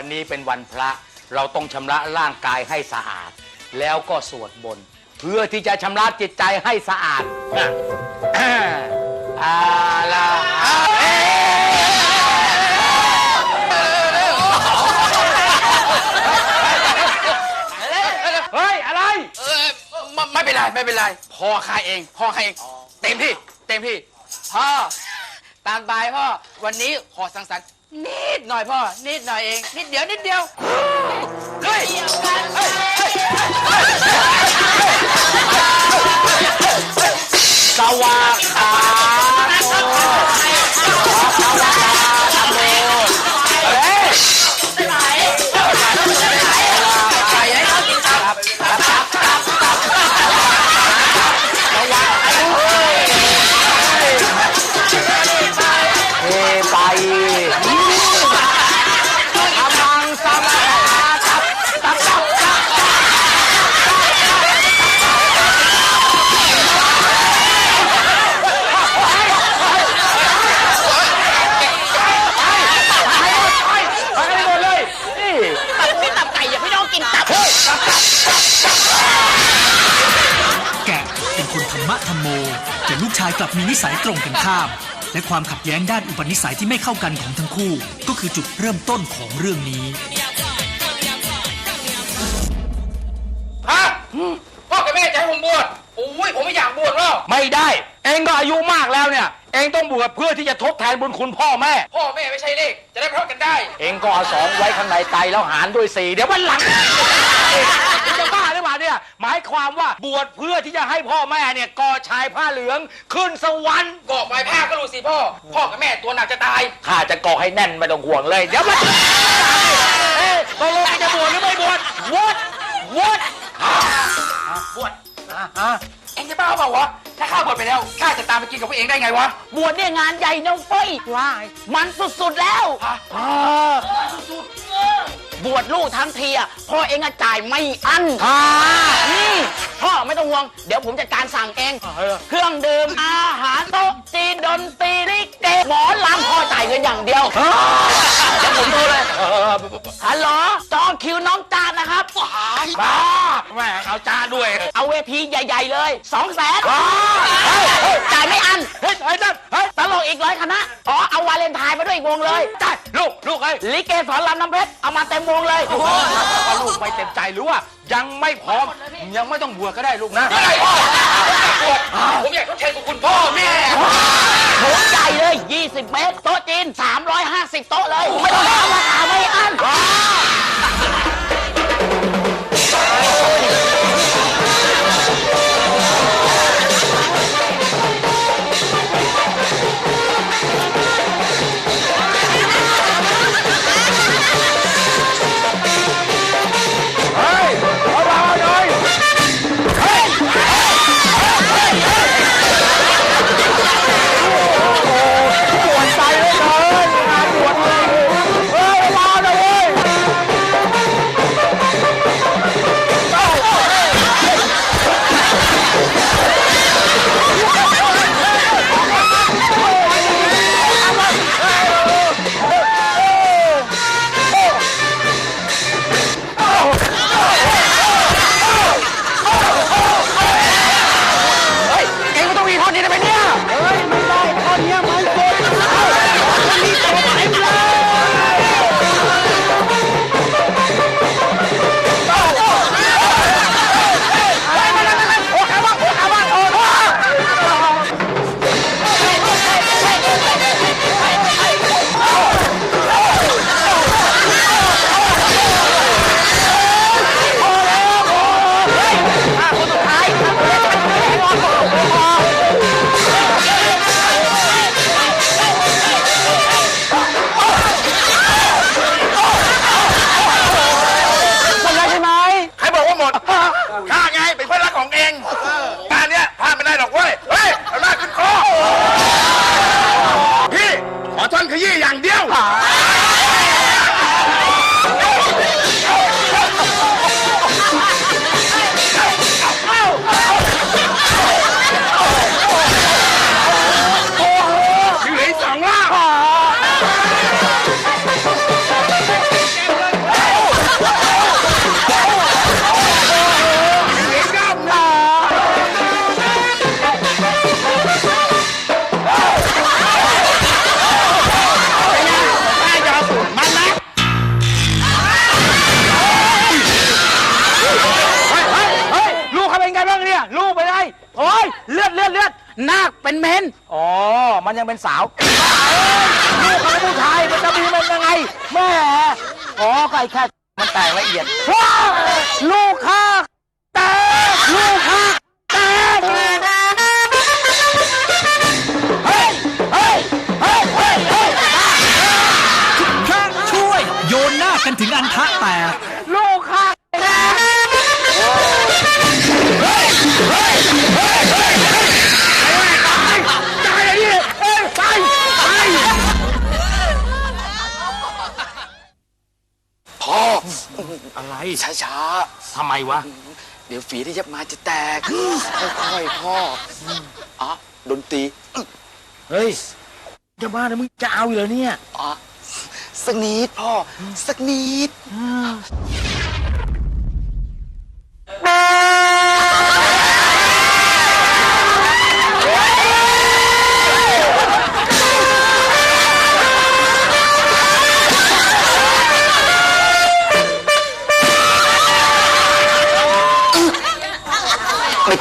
วันนี้เป็นวันพระ เราต้องชำระร่างกายให้สะอาด แล้วก็สวดบนต์เพื่อที่จะชำระจิตใจให้สะอาดนะอ่าอาลาเอ๊เฮ้ย อะไร เออไม่ไม่เป็นไรไม่เป็นไรพ่อข้าเองพ่อข้าเอง เต็มที่ เต็มที่พ่อตามบายพ่อวันนี้ขอสังสรรค์ นิดหน่อยพ่อ นิดหน่อยเอง นิดเดียวนิดเดียว ชายกลับมีนิสัยตรงกันข้าม และความขัดแย้งด้านอุปนิสัยที่ไม่เข้ากันของทั้งคู่ ก็คือจุดเริ่มต้นของเรื่องนี้ฮะพ่อกับแม่จะให้ผมบวช โอ้ยผมไม่อยากบวชหรอกไม่ได้ เองก็อายุมากแล้วเนี่ย เองต้องบวชเพื่อที่จะทดแทนบุญคุณพ่อแม่ พ่อแม่ไม่ใช่เลข จะได้พรอดกันได้ เองก็เอาสองไว้ข้างในไตแล้วหารด้วยสี่เดี๋ยววันหลังคุณจะบ้าหรือเปล่าเนี่ย หมายความว่าบวชเพื่อที่จะให้พ่อแม่เนี่ยก่อชายผ้าเหลืองขึ้นสวรรค์กอกไม้ผ้าก็รู้สิพ่อ พ่อกับแม่ตัวหนักจะตาย ข้าจะก่อให้แน่นไม่ต้องห่วงเลย เดี๋ยวมันเอ๊ะตกลงเองจะบวชหรือไม่บวชบวชบวชบวช อะอะเอ็งจะบ้าเปล่าวะ ถ้าข้าบวชไปแล้วข้าจะตามไปกินกับพวกเองได้ไงวะ บวชเนี่ยงานใหญ่น้องเฟ้ยว้ายมันสุดๆแล้วฮะอ่าบวชลูกทั้งทีอะพ่อเองอะจ่ายไม่อั้นอ่า อืมพ่อไม่ต้องห่วง เดี๋ยวผมจัดการสั่งเอง เออเครื่องดื่มอาหารโต๊ะจีนดนตรีลิเกหมอลำพ่อจ่ายเงินอย่างเดียวเดี๋ยวผมดูเลย เออฮัลโหลจองคิวน้องจานนะครับบ้า แม่งเอาจ้าด้วย เอาเวทีใหญ่ ๆ เลยสองแสนบ้าเฮ้ยเฮ้ยจ่ายไม่อันเฮ้ยไอ้นั่นเฮ้ยตลกอีกร้อยคณะอ๋อเอาวาเลนไทน์มาด้วยอีกวงเลยได้ลูกลูกเอ้ยลิเกสอนรำน้ำเพชรเอามาเต็มวงเลยโอ้โหถ้าลูกไม่เต็มใจหรือว่า ยังไม่พร้อม ยังไม่ต้องบวชก็ได้ลูกนะไม่ได้พ่อผมอยากบวชผมอยากทดแทนกับคุณพ่อแม่โถงใหญ่เลย 20 เมตร โต๊ะจีน 350 โต๊ะเลย ไม่ต้องเอาราคาไม่อั้น โอ้ยเลือดเลือดเลือดนาคเป็นเมนอ๋อ มันยังเป็นสาวลูกของผู้ชายมันจะมีมันยังไงแม่อ๋อก็ไอ้แค่มันแตกละเอียดว้าวลูกข้าแตกลูกข้าแตกเฮ้ยเฮ้ยเฮ้ยเฮ้ยเฮ้ยพระช่วย โยนหน้ากันถึงอันทะแตกลูก ออะไรช้าช้าทำไมวะๆเดี๋ยวฝีที่ยับมาจะแตก ค่อยๆพ่ออ๋อดนตรี เฮ้ยจะบ้านะมึงจะเอาอยู่เหรอเนี่ยอ๋อสักนิดพ่อ สักนิด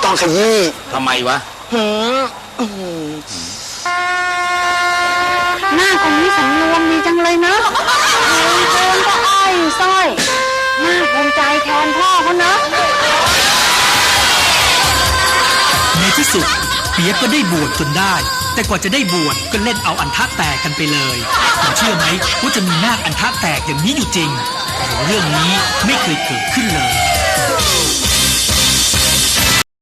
ต้องขยี้ทำไมวะหน้าคนนี้สันรวมดีจังเลยนะเดินเดินก็อ้อยสร้อยน่าภูมิใจแทนพ่อเขาเนอะ ในที่สุด เปียกก็ได้บวชจนได้ แต่กว่าจะได้บวชก็เล่นเอาอันทะแตกกันไปเลยคุณเชื่อไหมว่าจะมีนาคอันทะแตกอย่างนี้อยู่จริงแต่เรื่องนี้ไม่เคยเกิดขึ้นเลย